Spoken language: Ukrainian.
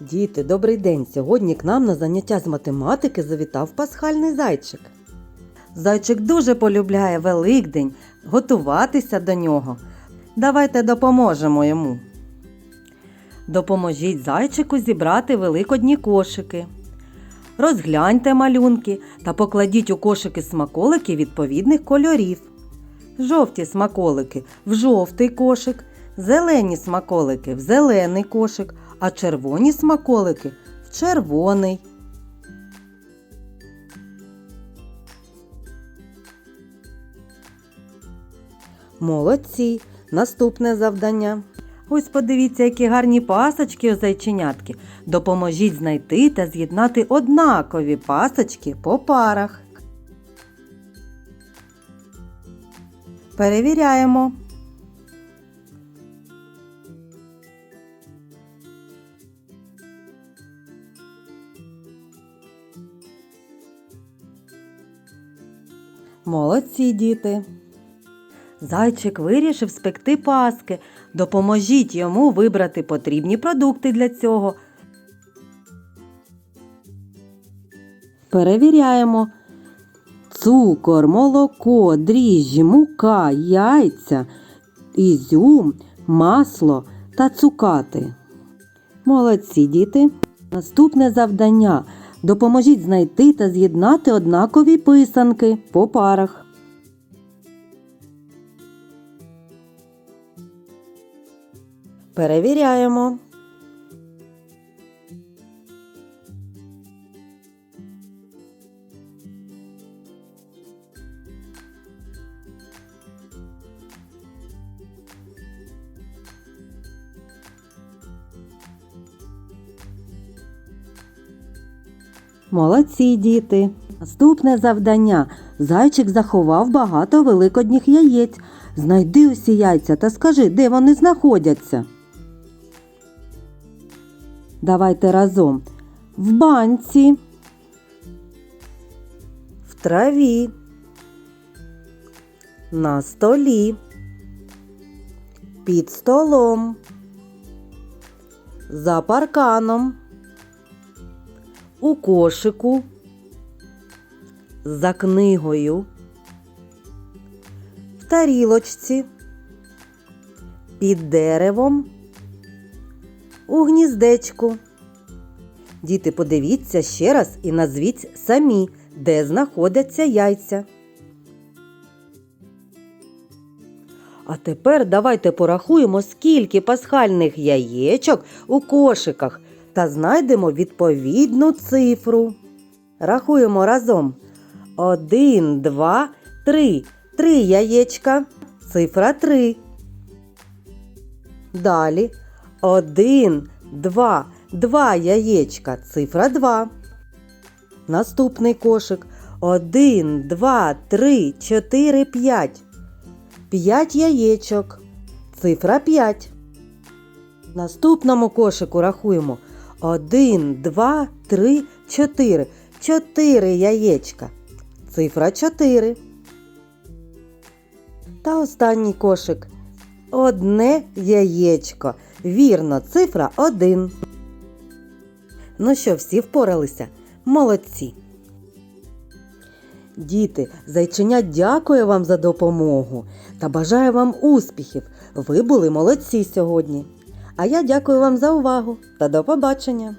Діти, добрий день! Сьогодні к нам на заняття з математики завітав пасхальний зайчик. Зайчик дуже полюбляє Великдень, готуватися до нього. Давайте допоможемо йому. Допоможіть зайчику зібрати великодні кошики. Розгляньте малюнки та покладіть у кошики смаколики відповідних кольорів. Жовті смаколики в жовтий кошик, зелені смаколики в зелений кошик, а червоні смаколики в червоний. Молодці. Наступне завдання. Ось подивіться, які гарні пасочки у зайченятки. Допоможіть знайти та з'єднати однакові пасочки по парах. Перевіряємо. Молодці діти. Зайчик вирішив спекти паски. Допоможіть йому вибрати потрібні продукти для цього. Перевіряємо. Цукор, молоко, дріжджі, мука, яйця, ізюм, масло та цукати. Молодці діти. Наступне завдання. Допоможіть знайти та з'єднати однакові писанки по парах. Перевіряємо. Молодці діти. Наступне завдання. Зайчик заховав багато великодніх яєць. Знайди усі яйця та скажи, де вони знаходяться. Давайте разом. В банці, в траві, на столі, під столом, за парканом, у кошику, за книгою, в тарілочці, під деревом, у гніздечку. Діти, подивіться ще раз і назвіть самі, де знаходяться яйця. А тепер давайте порахуємо, скільки пасхальних яєчок у кошиках та знайдемо відповідну цифру. Рахуємо разом. Один, два, три. Три яєчка. Цифра три. Далі. Один, два, два яєчка. Цифра два. Наступний кошик. Один, два, три, чотири, п'ять. П'ять яєчок. Цифра п'ять. В наступному кошику рахуємо. Один, два, три, чотири. Чотири яєчка. Цифра чотири. Та останній кошик. Одне яєчко. Вірно, цифра один. Ну що, всі впоралися? Молодці. Діти, зайченя дякує вам за допомогу та бажаю вам успіхів. Ви були молодці сьогодні. А я дякую вам за увагу та до побачення!